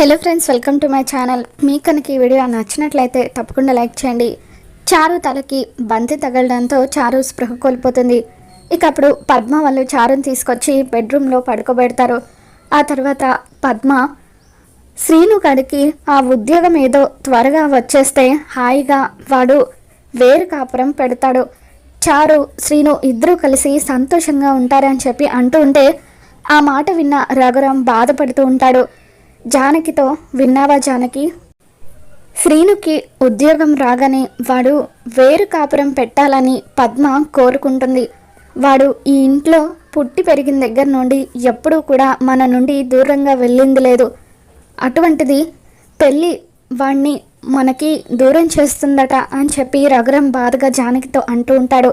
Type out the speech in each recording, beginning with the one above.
Hello friends welcome to my channel మీకు కనుక ఈ వీడియో నచ్చినట్లయితే తప్పకుండా లైక్ చేయండి. చారు తలకి బంతి తగలడంతో చారు స్పృహ కోల్పోతుంది. ఇక అప్పుడు పద్మ వాళ్ళు చారుని తీసుకొచ్చి బెడ్రూమ్లో పడుకోబెడతారు. ఆ తర్వాత పద్మ శ్రీను గడికి ఆ ఉద్యోగం ఏదో త్వరగా వచ్చేస్తే హాయిగా వాడు వేరు కాపురం పెడతాడు. చారు శ్రీను ఇద్దరూ కలిసి సంతోషంగా ఉంటారని చెప్పి అంటూ ఉంటే ఆ మాట విన్న రఘురాం బాధపడుతూ ఉంటాడు. జానకితో విన్నావా జానకి? శ్రీనుకి ఉద్యోగం రాగానే వాడు వేరు కాపురం పెట్టాలని పద్మ కోరుకుంటుంది. వాడు ఈ ఇంట్లో పుట్టి పెరిగిన దగ్గర నుండి ఎప్పుడూ కూడా మన నుండి దూరంగా వెళ్ళింది లేదు. అటువంటిది పెళ్ళి వాణ్ణి మనకి దూరం చేస్తుందట అని చెప్పి రఘురం బాధగా జానకితో అంటూ ఉంటాడు.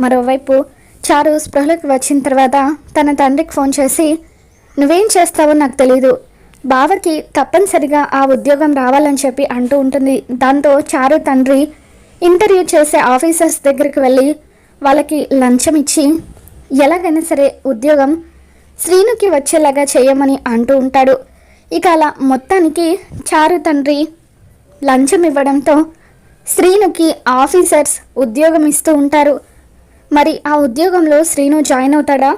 మరోవైపు చారు స్పృహలోకి వచ్చిన తర్వాత తన తండ్రికి ఫోన్ చేసి నువ్వేం చేస్తావో నాకు తెలీదు. బావకి తప్పనిసరిగా ఆ ఉద్యోగం రావాలని చెప్పి అంటూ ఉంటుంది. దాంతో చారు తండ్రి ఇంటర్వ్యూ చేసే ఆఫీసర్స్ దగ్గరికి వెళ్ళి వాళ్ళకి లంచం ఇచ్చి ఎలాగైనా సరే ఉద్యోగం శ్రీనుకి వచ్చేలాగా చేయమని అంటూ ఉంటాడు. ఇక అలా మొత్తానికి చారు తండ్రి లంచం ఇవ్వడంతో శ్రీనుకి ఆఫీసర్స్ ఉద్యోగం ఇస్తూ ఉంటారు. మరి ఆ ఉద్యోగంలో శ్రీను జాయిన్ అవుతాడా?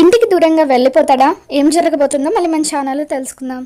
ఇంటికి దూరంగా వెళ్ళిపోతాడా? ఏం జరగబోతుందో మళ్ళీ మన ఛానల్లో తెలుసుకుందాం.